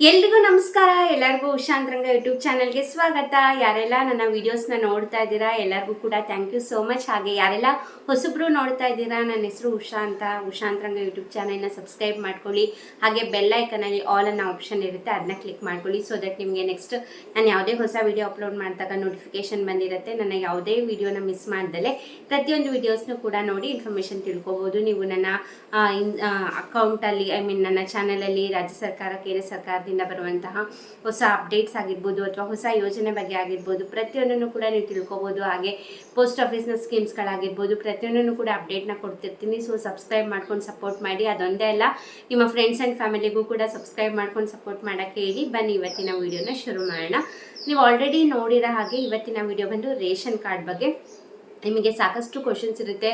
ಎಲ್ರಿಗೂ ನಮಸ್ಕಾರ. ಎಲ್ಲರಿಗೂ ಉಷಾಂತರಂಗ ಯೂಟ್ಯೂಬ್ ಚಾನಲ್ಗೆ ಸ್ವಾಗತ. ಯಾರೆಲ್ಲ ನನ್ನ ವಿಡಿಯೋಸ್ನ ನೋಡ್ತಾ ಇದ್ದೀರಾ, ಎಲ್ಲರಿಗೂ ಕೂಡ ಥ್ಯಾಂಕ್ ಯು ಸೋ ಮಚ್ ಹಾಗೆ ಯಾರೆಲ್ಲ ಹೊಸಬ್ರು ನೋಡ್ತಾ ಇದ್ದೀರಾ, ನನ್ನ ಹೆಸರು ಉಷಾ ಅಂತ. ಉಷಾಂತರಂಗ ಯೂಟ್ಯೂಬ್ ಚಾನಲ್ನ ಸಬ್ಸ್ಕ್ರೈಬ್ ಮಾಡ್ಕೊಳ್ಳಿ. ಹಾಗೆ ಬೆಲ್ ಐಕನಲ್ಲಿ ಆಲ್ ಅನ್ನೋ ಆಪ್ಷನ್ ಇರುತ್ತೆ ಅದನ್ನ ಕ್ಲಿಕ್ ಮಾಡ್ಕೊಳ್ಳಿ ಸೊ ದಟ್ ನಿಮಗೆ ನೆಕ್ಸ್ಟ್ ನಾನು ಯಾವುದೇ ಹೊಸ ವಿಡಿಯೋ ಅಪ್ಲೋಡ್ ಮಾಡಿದಾಗ ನೋಟಿಫಿಕೇಶನ್ ಬಂದಿರುತ್ತೆ. ನನ್ನ ಯಾವುದೇ ವಿಡಿಯೋನ ಮಿಸ್ ಮಾಡ್ದಲೆ ಪ್ರತಿಯೊಂದು ವಿಡಿಯೋಸ್ನು ಕೂಡ ನೋಡಿ ಇನ್ಫಾರ್ಮೇಷನ್ ತಿಳ್ಕೊಬೋದು. ನೀವು ನನ್ನ ಅಕೌಂಟಲ್ಲಿ ಐ ಮೀನ್ ನನ್ನ ಚಾನಲಲ್ಲಿ ರಾಜ್ಯ ಸರ್ಕಾರ, ಕೇಂದ್ರ ಸರ್ಕಾರದಿಂದ ಬರುವಂತಹ ಹೊಸ ಅಪ್ಡೇಟ್ಸ್ ಆಗಿರ್ಬೋದು ಅಥವಾ ಹೊಸ ಯೋಜನೆ ಬಗ್ಗೆ ಆಗಿರ್ಬೋದು, ಪ್ರತಿಯೊಂದನ್ನು ಕೂಡ ನೀವು ತಿಳ್ಕೊಬೋದು. ಹಾಗೆ ಪೋಸ್ಟ್ ಆಫೀಸ್ನ ಸ್ಕೀಮ್ಸ್ಗಳಾಗಿರ್ಬೋದು ಪ್ರತಿಯೊಂದನ್ನು ಕೂಡ ಅಪ್ಡೇಟ್ನ ಕೊಡ್ತಿರ್ತೀನಿ. ಸೊ ಸಬ್ಸ್ಕ್ರೈಬ್ ಮಾಡ್ಕೊಂಡು ಸಪೋರ್ಟ್ ಮಾಡಿ. ಅದೊಂದೇ ಅಲ್ಲ, ನಿಮ್ಮ ಫ್ರೆಂಡ್ಸ್ ಆ್ಯಂಡ್ ಫ್ಯಾಮಿಲಿಗೂ ಕೂಡ ಸಬ್ಸ್ಕ್ರೈಬ್ ಮಾಡ್ಕೊಂಡು ಸಪೋರ್ಟ್ ಮಾಡೋಕ್ಕೆ ಹೇಳಿ ಬನ್ನಿ. ಇವತ್ತಿನ ವಿಡಿಯೋನ ಶುರು ಮಾಡೋಣ. ನೀವು ಆಲ್ರೆಡಿ ನೋಡಿರೋ ಹಾಗೆ ಇವತ್ತಿನ ವಿಡಿಯೋ ಬಂದು ರೇಷನ್ ಕಾರ್ಡ್ ಬಗ್ಗೆ. ನಿಮಗೆ ಸಾಕಷ್ಟು ಕ್ವಶನ್ಸ್ ಇರುತ್ತೆ.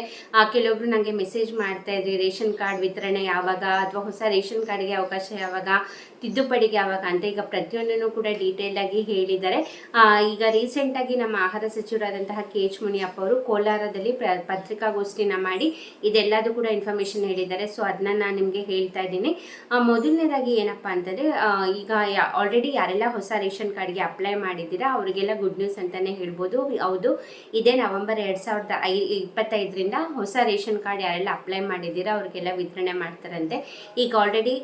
ಕೆಲವೊಬ್ರು ನನಗೆ ಮೆಸೇಜ್ ಮಾಡ್ತಾ ಇದ್ರಿ, ರೇಷನ್ ಕಾರ್ಡ್ ವಿತರಣೆ ಯಾವಾಗ? ಅಥವಾ ಹೊಸ ರೇಷನ್ ಕಾರ್ಡ್ಗೆ ಅವಕಾಶ ಯಾವಾಗ? ತಿದ್ದುಪಡಿಗೆ ಯಾವಾಗ ಅಂತ ಈಗ ಪ್ರತಿಯೊಂದನ್ನು ಕೂಡ ಡೀಟೇಲ್ ಆಗಿ ಹೇಳಿದ್ದಾರೆ. ಈಗ ರೀಸೆಂಟಾಗಿ ನಮ್ಮ ಆಹಾರ ಸಚಿವರಾದಂತಹ ಕೆ ಎಚ್ ಮುನಿಯಪ್ಪ ಅವರು ಕೋಲಾರದಲ್ಲಿ ಪ್ರ, ಪತ್ರಿಕಾಗೋಷ್ಠಿನ ಮಾಡಿ ಇದೆಲ್ಲದೂ ಕೂಡ ಇನ್ಫಾರ್ಮೇಷನ್ ಹೇಳಿದ್ದಾರೆ. ಸೊ ಅದನ್ನ ನಾನು ನಿಮಗೆ ಹೇಳ್ತಾ ಇದ್ದೀನಿ. ಮೊದಲನೇದಾಗಿ ಏನಪ್ಪ ಅಂತಂದರೆ ಈಗ ಆಲ್ರೆಡಿ ಯಾರೆಲ್ಲ ಹೊಸ ರೇಷನ್ ಕಾರ್ಡ್ಗೆ ಅಪ್ಲೈ ಮಾಡಿದ್ದೀರಾ, ಅವರಿಗೆಲ್ಲ ಗುಡ್ ನ್ಯೂಸ್ ಅಂತಲೇ ಹೇಳ್ಬೋದು. ಹೌದು, ಇದೇ ನವೆಂಬರ್ ಎರಡು ಸಾವಿರದ ಐ, ಇಪ್ಪತ್ತೈದರಿಂದ ಹೊಸ ರೇಷನ್ ಕಾರ್ಡ್ ಯಾರೆಲ್ಲ ಅಪ್ಲೈ ಮಾಡಿದ್ದೀರಾ, ಅವ್ರಿಗೆಲ್ಲ ವಿತರಣೆ ಮಾಡ್ತಾರಂತೆ. ಈಗ ಆಲ್ರೆಡಿ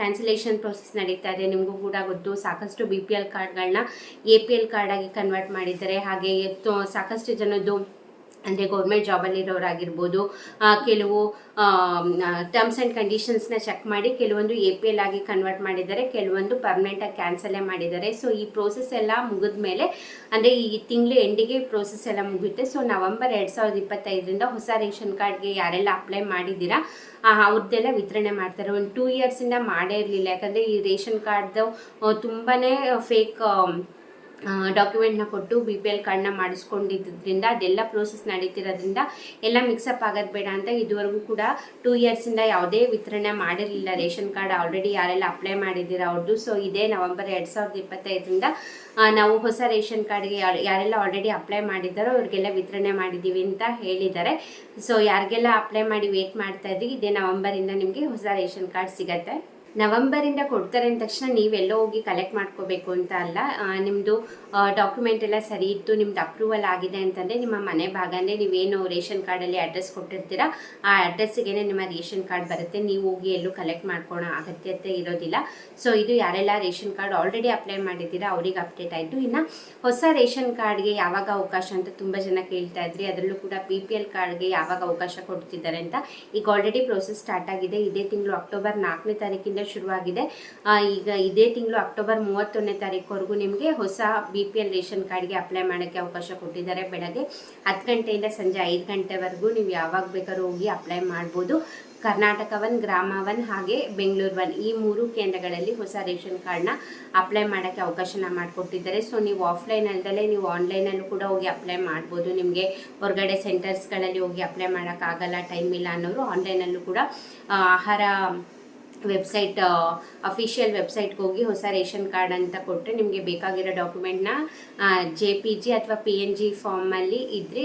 ಕ್ಯಾನ್ಸಲೇಷನ್ ಪ್ರೊಸೆಸ್ ನಡೀತಾ ಇದೆ. ನಿಮಗೂ ಕೂಡ ಗೊತ್ತು, ಸಾಕಷ್ಟು ಬಿ ಪಿ ಎಲ್ ಕಾರ್ಡ್ಗಳನ್ನ ಎ ಪಿ ಎಲ್ ಕಾರ್ಡಾಗಿ ಕನ್ವರ್ಟ್ ಮಾಡಿದ್ದಾರೆ. ಹಾಗೆ ಸಾಕಷ್ಟು ಜನದ್ದು ಅಂದರೆ ಗೌರ್ಮೆಂಟ್ ಜಾಬಲ್ಲಿರೋರಾಗಿರ್ಬೋದು ಕೆಲವು ಟರ್ಮ್ಸ್ ಆ್ಯಂಡ್ ಕಂಡೀಷನ್ಸ್ನ ಚೆಕ್ ಮಾಡಿ ಕೆಲವೊಂದು ಎ ಪಿ ಎಲ್ ಆಗಿ ಕನ್ವರ್ಟ್ ಮಾಡಿದ್ದಾರೆ, ಕೆಲವೊಂದು ಪರ್ಮನೆಂಟಾಗಿ ಕ್ಯಾನ್ಸಲೇ ಮಾಡಿದ್ದಾರೆ. ಸೊ ಈ ಪ್ರೋಸೆಸ್ ಎಲ್ಲ ಮುಗಿದ ಮೇಲೆ, ಅಂದರೆ ಈ ತಿಂಗಳು ಎಂಡಿಗೆ ಪ್ರೋಸೆಸ್ ಎಲ್ಲ ಮುಗಿಯುತ್ತೆ. ಸೊ ನವಂಬರ್ ಎರಡು ಸಾವಿರದ ಇಪ್ಪತ್ತೈದರಿಂದ ಹೊಸ ರೇಷನ್ ಕಾರ್ಡ್ಗೆ ಯಾರೆಲ್ಲ ಅಪ್ಲೈ ಮಾಡಿದ್ದೀರಾ ಅವ್ರದ್ದೆಲ್ಲ ವಿತರಣೆ ಮಾಡ್ತಾರೆ. ಒಂದು ಟೂ ಇಯರ್ಸಿಂದ ಮಾಡೇ ಇರಲಿಲ್ಲ. ಯಾಕಂದರೆ ಈ ರೇಷನ್ ಕಾರ್ಡ್ದು ತುಂಬಾ ಫೇಕ್ ಡಾಕ್ಯುಮೆಂಟ್ನ ಕೊಟ್ಟು ಬಿ ಪಿ ಎಲ್ ಕಾರ್ಡ್ನ ಮಾಡಿಸ್ಕೊಂಡಿದ್ದರಿಂದ ಅದೆಲ್ಲ ಪ್ರೋಸೆಸ್ ನಡೀತಿರೋದ್ರಿಂದ ಎಲ್ಲ ಮಿಕ್ಸಪ್ ಆಗೋದು ಬೇಡ ಅಂತ ಇದುವರೆಗೂ ಕೂಡ ಟೂ ಇಯರ್ಸಿಂದ ಯಾವುದೇ ವಿತರಣೆ ಮಾಡಿರಲಿಲ್ಲ. ರೇಷನ್ ಕಾರ್ಡ್ ಆಲ್ರೆಡಿ ಯಾರೆಲ್ಲ ಅಪ್ಲೈ ಮಾಡಿದ್ದೀರಾ ಅವ್ರದ್ದು ಸೊ ಇದೇ ನವಂಬರ್ ಎರಡು ಸಾವಿರದ ಇಪ್ಪತ್ತೈದರಿಂದ ನಾವು ಹೊಸ ರೇಷನ್ ಕಾರ್ಡ್ಗೆ ಯಾರು, ಯಾರೆಲ್ಲ ಆಲ್ರೆಡಿ ಅಪ್ಲೈ ಮಾಡಿದ್ದಾರೋ ಅವ್ರಿಗೆಲ್ಲ ವಿತರಣೆ ಮಾಡಿದ್ದೀವಿ ಅಂತ ಹೇಳಿದ್ದಾರೆ. ಸೊ ಯಾರಿಗೆಲ್ಲ ಅಪ್ಲೈ ಮಾಡಿ ವೇಟ್ ಮಾಡ್ತಾ ಇದ್ರಿ, ಇದೇ ನವಂಬರಿಂದ ನಿಮಗೆ ಹೊಸ ರೇಷನ್ ಕಾರ್ಡ್ ಸಿಗತ್ತೆ. ನವಂಬರಿಂದ ಕೊಡ್ತಾರೆ ಅಂದ ತಕ್ಷಣ ನೀವೆಲ್ಲೋ ಹೋಗಿ ಕಲೆಕ್ಟ್ ಮಾಡ್ಕೋಬೇಕು ಅಂತ ಅಲ್ಲ ನಿಮ್ಮದು ಡಾಕ್ಯುಮೆಂಟ್ ಎಲ್ಲ ಸರಿ ಇತ್ತು, ನಿಮ್ದು ಅಪ್ರೂವಲ್ ಆಗಿದೆ ಅಂತಂದರೆ ನಿಮ್ಮ ಮನೆ ಭಾಗ ಅಂದರೆ ನೀವೇನು ರೇಷನ್ ಕಾರ್ಡಲ್ಲಿ ಅಡ್ರೆಸ್ ಕೊಟ್ಟಿರ್ತೀರಾ, ಆ ಅಡ್ರೆಸ್ಸಿಗೆ ನಿಮ್ಮ ರೇಷನ್ ಕಾರ್ಡ್ ಬರುತ್ತೆ, ನೀವು ಹೋಗಿ ಎಲ್ಲೂ ಕಲೆಕ್ಟ್ ಮಾಡ್ಕೊಳ್ಳೋ ಅಗತ್ಯತೆ ಇರೋದಿಲ್ಲ. ಸೊ ಇದು ಯಾರೆಲ್ಲ ರೇಷನ್ ಕಾರ್ಡ್ ಆಲ್ರೆಡಿ ಅಪ್ಲೈ ಮಾಡಿದ್ದೀರಾ, ಅವ್ರಿಗೆ ಅಪ್ಡೇಟ್ ಆಯಿತು. ಇನ್ನು ಹೊಸ ರೇಷನ್ ಕಾರ್ಡ್ಗೆ ಯಾವಾಗ ಅವಕಾಶ ಅಂತ ತುಂಬ ಜನ ಕೇಳ್ತಾ ಇದ್ರಿ, ಅದರಲ್ಲೂ ಕೂಡ ಪಿ ಪಿ ಎಲ್ ಕಾರ್ಡ್ಗೆ ಯಾವಾಗ ಅವಕಾಶ ಕೊಡ್ತಿದ್ದಾರೆ ಅಂತ ಈಗ ಆಲ್ರೆಡಿ ಪ್ರೋಸೆಸ್ ಸ್ಟಾರ್ಟ್ ಆಗಿದೆ. ಇದೇ ತಿಂಗಳು ಅಕ್ಟೋಬರ್ ನಾಲ್ಕನೇ ತಾರೀಕಿಂದ ಶುರುವಾಗಿದೆ. ಈಗ ಇದೇ ತಿಂಗಳು ಅಕ್ಟೋಬರ್ ಮೂವತ್ತೊಂದನೇ ತಾರೀಕುವರೆಗೂ ನಿಮಗೆ ಹೊಸ ಬಿ ಪಿ ಎಲ್ ರೇಷನ್ ಕಾರ್ಡ್ಗೆ ಅಪ್ಲೈ ಮಾಡೋಕ್ಕೆ ಅವಕಾಶ ಕೊಟ್ಟಿದ್ದಾರೆ ಬೆಳಗ್ಗೆ ಹತ್ತು ಗಂಟೆಯಿಂದ ಸಂಜೆ ಐದು ಗಂಟೆವರೆಗೂ ನೀವು ಯಾವಾಗ ಬೇಕಾದ್ರೂ ಹೋಗಿ ಅಪ್ಲೈ ಮಾಡ್ಬೋದು. ಕರ್ನಾಟಕ ಒನ್, ಗ್ರಾಮ ಒನ್ ಹಾಗೆ ಬೆಂಗಳೂರು ಒನ್ ಈ ಮೂರು ಕೇಂದ್ರಗಳಲ್ಲಿ ಹೊಸ ರೇಷನ್ ಕಾರ್ಡ್ನ ಅಪ್ಲೈ ಮಾಡೋಕ್ಕೆ ಅವಕಾಶನ ಮಾಡಿಕೊಟ್ಟಿದ್ದಾರೆ. ಸೊ, ನೀವು ಆಫ್ಲೈನ್ ಅಲ್ಲದೆ ನೀವು ಆನ್ಲೈನಲ್ಲೂ ಕೂಡ ಹೋಗಿ ಅಪ್ಲೈ ಮಾಡ್ಬೋದು. ನಿಮಗೆ ಹೊರಗಡೆ ಸೆಂಟರ್ಸ್ಗಳಲ್ಲಿ ಹೋಗಿ ಅಪ್ಲೈ ಮಾಡೋಕ್ಕಾಗಲ್ಲ, ಟೈಮ್ ಇಲ್ಲ ಅನ್ನೋರು ಆನ್ಲೈನಲ್ಲೂ ಕೂಡ ಆಹಾರ ವೆಬ್ಸೈಟ್ ಅಫಿಷಿಯಲ್ ವೆಬ್ಸೈಟ್ಗೆ ಹೋಗಿ ಹೊಸ ರೇಷನ್ ಕಾರ್ಡ್ ಅಂತ ಕೊಟ್ಟರೆ ನಿಮಗೆ ಬೇಕಾಗಿರೋ ಡಾಕ್ಯುಮೆಂಟ್ನ ಜೆ ಪಿ ಜಿ ಅಥವಾ ಪಿ ಎನ್ ಜಿ ಫಾರ್ಮಲ್ಲಿ ಇದ್ದರೆ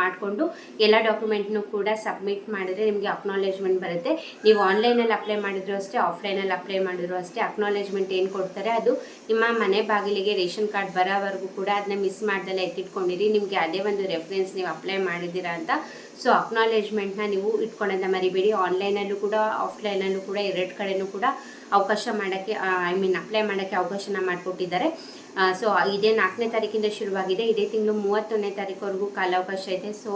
ಮಾಡಿಕೊಂಡು ಎಲ್ಲ ಡಾಕ್ಯುಮೆಂಟ್ನು ಕೂಡ ಸಬ್ಮಿಟ್ ಮಾಡಿದ್ರೆ ನಿಮಗೆ ಅಕ್ನಾಲೇಜ್ಮೆಂಟ್ ಬರುತ್ತೆ. ನೀವು ಆನ್ಲೈನಲ್ಲಿ ಅಪ್ಲೈ ಮಾಡಿದ್ರು ಅಷ್ಟೇ ಆಫ್ಲೈನಲ್ಲಿ ಅಪ್ಲೈ ಮಾಡಿದ್ರು ಅಷ್ಟೇ ಅಕ್ನಾಲೇಜ್ಮೆಂಟ್ ಏನು ಕೊಡ್ತಾರೆ ಅದು ನಿಮ್ಮ ಮನೆ ಬಾಗಿಲಿಗೆ ರೇಷನ್ ಕಾರ್ಡ್ ಬರೋವರೆಗೂ ಕೂಡ ಅದನ್ನ ಮಿಸ್ ಮಾಡ್ದಲ್ಲ ಎತ್ತಿಟ್ಕೊಂಡಿರಿ, ನಿಮಗೆ ಅದೇ ಒಂದು ರೆಫರೆನ್ಸ್ ನೀವು ಅಪ್ಲೈ ಮಾಡಿದ್ದೀರಾ ಅಂತ. ಸೊ ಅಕ್ನಾಲೇಜ್ಮೆಂಟ್ನ ನೀವು ಇಟ್ಕೊಳ್ಳೋದ ಮರಿಬೇಡಿ. ಆನ್ಲೈನಲ್ಲೂ ಕೂಡ ಆಫ್ಲೈನಲ್ಲೂ ಕೂಡ ಎರಡು ಕಡೆನೂ ಕೂಡ ಅವಕಾಶ ಮಾಡೋಕ್ಕೆ ಐ ಮೀನ್ ಅಪ್ಲೈ ಮಾಡೋಕ್ಕೆ ಅವಕಾಶನ ಮಾಡಿಕೊಟ್ಟಿದ್ದಾರೆ. ಸೊ ಇದೇ ನಾಲ್ಕನೇ ತಾರೀಕಿಂದ ಶುರುವಾಗಿದೆ. ಇದೇ ತಿಂಗಳು ಮೂವತ್ತೊಂದನೇ ತಾರೀಕುವರೆಗೂ ಕಾಲಾವಕಾಶ ಇದೆ. ಸೊ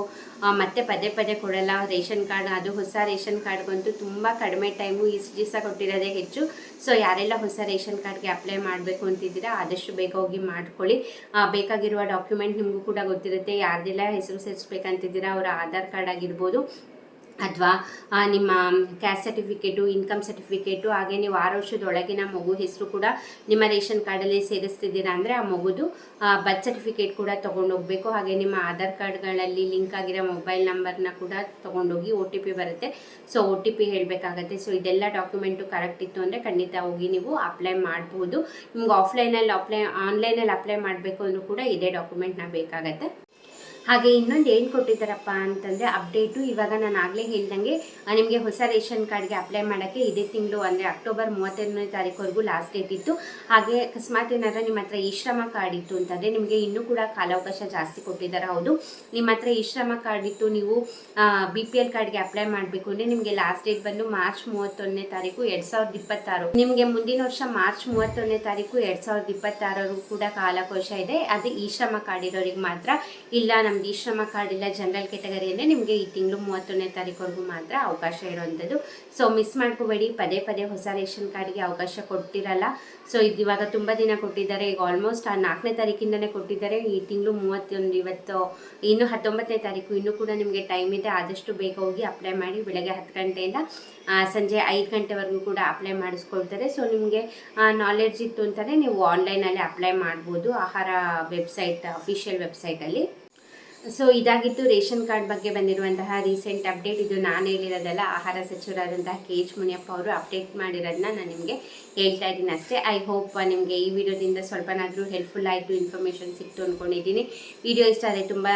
ಮತ್ತೆ ಪದೇ ಪದೇ ಕೊಡಲ್ಲ. ರೇಷನ್ ಕಾರ್ಡ್, ಅದು ಹೊಸ ರೇಷನ್ ಕಾರ್ಡ್ಗಂತೂ ತುಂಬ ಕಡಿಮೆ ಟೈಮು ಇಷ್ಟು ದಿವಸ ಕೊಟ್ಟಿರೋದೇ ಹೆಚ್ಚು. ಸೊ ಯಾರೆಲ್ಲ ಹೊಸ ರೇಷನ್ ಕಾರ್ಡ್ಗೆ ಅಪ್ಲೈ ಮಾಡಬೇಕು ಅಂತಿದ್ದೀರಾ, ಆದಷ್ಟು ಬೇಗ ಹೋಗಿ ಮಾಡ್ಕೊಳ್ಳಿ. ಬೇಕಾಗಿರುವ ಡಾಕ್ಯುಮೆಂಟ್ ನಿಮಗೂ ಕೂಡ ಗೊತ್ತಿರುತ್ತೆ. ಯಾರ್ದೆಲ್ಲ ಹೆಸರು ಸೇರಿಸ್ಬೇಕಂತಿದ್ದೀರಾ, ಅವರ ಆಧಾರ್ ಕಾರ್ಡ್ ಆಗಿರ್ಬೋದು ಅಥವಾ ನಿಮ್ಮ ಕ್ಯಾಸ್ಟ್ ಸರ್ಟಿಫಿಕೇಟು ಇನ್ಕಮ್ ಸರ್ಟಿಫಿಕೇಟು ಹಾಗೆ ನೀವು ಆರು ವರ್ಷದೊಳಗಿನ ಮಗು ಹೆಸರು ಕೂಡ ನಿಮ್ಮ ರೇಷನ್ ಕಾರ್ಡಲ್ಲಿ ಸೇರಿಸ್ತಿದ್ದೀರಾ ಅಂದರೆ ಆ ಮಗುದು ಬರ್ತ್ ಸರ್ಟಿಫಿಕೇಟ್ ಕೂಡ ತೊಗೊಂಡೋಗ್ಬೇಕು. ಹಾಗೆ ನಿಮ್ಮ ಆಧಾರ್ ಕಾರ್ಡ್ಗಳಲ್ಲಿ ಲಿಂಕ್ ಆಗಿರೋ ಮೊಬೈಲ್ ನಂಬರ್ನ ಕೂಡ ತೊಗೊಂಡೋಗಿ ಒ ಟಿ ಪಿ ಬರುತ್ತೆ. ಸೊ ಒ ಟಿ ಪಿ ಹೇಳಬೇಕಾಗತ್ತೆ. ಸೊ ಇದೆಲ್ಲ ಡಾಕ್ಯುಮೆಂಟು ಕರೆಕ್ಟ್ ಇತ್ತು ಅಂದರೆ ಖಂಡಿತ ಹೋಗಿ ನೀವು ಅಪ್ಲೈ ಮಾಡ್ಬೋದು. ನಿಮ್ಗೆ ಆಫ್ಲೈನಲ್ಲಿ ಅಪ್ಲೈ ಆನ್ಲೈನಲ್ಲಿ ಅಪ್ಲೈ ಮಾಡಬೇಕು ಅಂದರೂ ಕೂಡ ಇದೇ ಡಾಕ್ಯುಮೆಂಟ್ನ ಬೇಕಾಗತ್ತೆ. ಹಾಗೆ ಇನ್ನೊಂದು ಏನು ಕೊಟ್ಟಿದ್ದಾರಪ್ಪ ಅಂತಂದರೆ ಅಪ್ಡೇಟು ಇವಾಗ ನಾನು ಆಗಲೇ ಹೇಳ್ದಂಗೆ ನಿಮಗೆ ಹೊಸ ರೇಷನ್ ಕಾರ್ಡ್ಗೆ ಅಪ್ಲೈ ಮಾಡೋಕ್ಕೆ ಇದೇ ತಿಂಗಳು ಅಂದರೆ ಅಕ್ಟೋಬರ್ ಮೂವತ್ತೆರಡನೇ ತಾರೀಕುವರೆಗೂ ಲಾಸ್ಟ್ ಡೇಟ್ ಇತ್ತು. ಹಾಗೆ ಅಕಸ್ಮಾತ್ ಏನಾದರೂ ನಿಮ್ಮ ಹತ್ರ ಈ ಶ್ರಮ ಕಾರ್ಡ್ ಇತ್ತು ಅಂತಂದರೆ ನಿಮಗೆ ಇನ್ನೂ ಕೂಡ ಕಾಲಾವಕಾಶ ಜಾಸ್ತಿ ಕೊಟ್ಟಿದ್ದಾರೆ, ಹೌದು. ನಿಮ್ಮ ಹತ್ರ ಈ ಶ್ರಮ ಕಾರ್ಡ್ ಇತ್ತು, ನೀವು ಬಿ ಪಿ ಎಲ್ ಕಾರ್ಡ್ಗೆ ಅಪ್ಲೈ ಮಾಡಬೇಕು ಅಂದರೆ ನಿಮಗೆ ಲಾಸ್ಟ್ ಡೇಟ್ ಬಂದು ಮಾರ್ಚ್ ಮೂವತ್ತೊಂದನೇ ತಾರೀಕು ಎರಡು ಸಾವಿರದ ಇಪ್ಪತ್ತಾರು. ನಿಮಗೆ ಮುಂದಿನ ವರ್ಷ ಮಾರ್ಚ್ ಮೂವತ್ತೊಂದನೇ ತಾರೀಕು ಎರಡು ಸಾವಿರದ ಇಪ್ಪತ್ತಾರರು ಕೂಡ ಕಾಲಾವಕಾಶ ಇದೆ. ಅದು ಈ ಶ್ರಮ ಕಾರ್ಡ್ ಇರೋರಿಗೆ ಮಾತ್ರ ಇಲ್ಲ ನಮ್ದು ಈ ಶ್ರಮ ಕಾರ್ಡ್ ಇಲ್ಲ ಜನರಲ್ ಕೆಟಗರಿ ನಿಮಗೆ ಈ ತಿಂಗಳು ಮೂವತ್ತೊಂದನೇ ತಾರೀಕುವರೆಗೂ ಮಾತ್ರ ಅವಕಾಶ ಇರುವಂಥದ್ದು ಸೊ ಮಿಸ್ ಮಾಡ್ಕೋಬೇಡಿ. ಪದೇ ಪದೇ ಹೊಸ ರೇಷನ್ ಕಾರ್ಡ್ಗೆ ಅವಕಾಶ ಕೊಟ್ಟಿರಲ್ಲ. ಸೊ ಇದು ಇವಾಗ ತುಂಬ ದಿನ ಕೊಟ್ಟಿದ್ದಾರೆ. ಈಗ ಆಲ್ಮೋಸ್ಟ್ ಆ ನಾಲ್ಕನೇ ತಾರೀಕಿಂದನೇ ಕೊಟ್ಟಿದ್ದಾರೆ. ಈ ತಿಂಗಳು ಮೂವತ್ತೊಂದು, ಇವತ್ತು ಇನ್ನು ಹತ್ತೊಂಬತ್ತನೇ ತಾರೀಕು ಇನ್ನೂ ಕೂಡ ನಿಮಗೆ ಟೈಮ್ ಇದೆ. ಆದಷ್ಟು ಬೇಗ ಹೋಗಿ ಅಪ್ಲೈ ಮಾಡಿ ಬೆಳಗ್ಗೆ ಹತ್ತು ಗಂಟೆಯಿಂದ ಸಂಜೆ ಐದು ಗಂಟೆವರೆಗೂ ಕೂಡ ಅಪ್ಲೈ ಮಾಡಿಸ್ಕೊಳ್ತಾರೆ. ಸೊ ನಿಮಗೆ ನಾಲೆಡ್ಜ್ ಇತ್ತು ಅಂತಲೇ ನೀವು ಆನ್ಲೈನಲ್ಲಿ ಅಪ್ಲೈ ಮಾಡ್ಬೋದು. ಆಹಾರ ವೆಬ್ಸೈಟ್ ಅಫಿಷಿಯಲ್ ವೆಬ್ಸೈಟಲ್ಲಿ ಸೊ ಇದಾಗಿತ್ತು ರೇಷನ್ ಕಾರ್ಡ್ ಬಗ್ಗೆ ಬಂದಿರುವಂತಹ ರೀಸೆಂಟ್ ಅಪ್ಡೇಟ್ ಇದು ನಾನು ಹೇಳಿರೋದಲ್ಲ, ಆಹಾರ ಸಚಿವರಾದಂತಹ ಕೆ ಎಚ್ ಮುನಿಯಪ್ಪ ಅವರು ಅಪ್ಡೇಟ್ ಮಾಡಿರೋದನ್ನ ನಾನು ನಿಮಗೆ ಹೇಳ್ತಾ ಇದ್ದೀನಿ ಅಷ್ಟೇ. ಐ ಹೋಪ್ ನಿಮಗೆ ಈ ವಿಡಿಯೋದಿಂದ ಸ್ವಲ್ಪನಾದರೂ ಹೆಲ್ಪ್ಫುಲ್ ಆಯಿತು ಇನ್ಫಾರ್ಮೇಷನ್ ಸಿಕ್ತು ಅಂದ್ಕೊಂಡಿದ್ದೀನಿ ವಿಡಿಯೋ ಇಷ್ಟ ಆದರೆ ತುಂಬ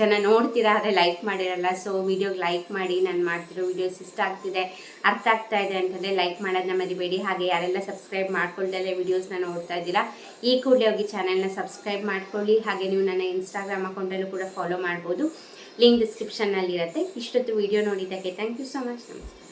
ಜನ ನೋಡ್ತೀರಾ, ಆದರೆ ಲೈಕ್ ಮಾಡಿರಲ್ಲ. ಸೊ ವಿಡಿಯೋಗೆ ಲೈಕ್ ಮಾಡಿ, ನಾನು ಮಾಡ್ತಿರೋ ವಿಡಿಯೋಸ್ ಇಷ್ಟ ಆಗ್ತಿದೆ, ಅರ್ಥ ಆಗ್ತಾ ಇದೆ ಅಂತಂದರೆ ಲೈಕ್ ಮಾಡೋದನ್ನ ಮರಿಬೇಡಿ. ಹಾಗೆ ಯಾರೆಲ್ಲ ಸಬ್ಸ್ಕ್ರೈಬ್ ಮಾಡ್ಕೊಳ್ದಲ್ಲೇ ವಿಡಿಯೋಸ್ನ ನೋಡ್ತಾ ಇದ್ದೀರಾ, ಈ ಕೂಡಲೇ ಹೋಗಿ ಚಾನೆಲ್ನ ಸಬ್ಸ್ಕ್ರೈಬ್ ಮಾಡ್ಕೊಳ್ಳಿ. ಹಾಗೆ ನೀವು ನನ್ನ ಇನ್ಸ್ಟಾಗ್ರಾಮ್ ಅಕೌಂಟಲ್ಲೂ ಕೂಡ ಫಾಲೋ ಮಾಡ್ಬೋದು. ಲಿಂಕ್ ಡಿಸ್ಕ್ರಿಪ್ಷನ್ನಲ್ಲಿರುತ್ತೆ ಇಷ್ಟೊತ್ತು ವಿಡಿಯೋ ನೋಡಿದ್ದಕ್ಕೆ ಥ್ಯಾಂಕ್ ಯು ಸೊ ಮಚ್ ನಮಸ್ತೆ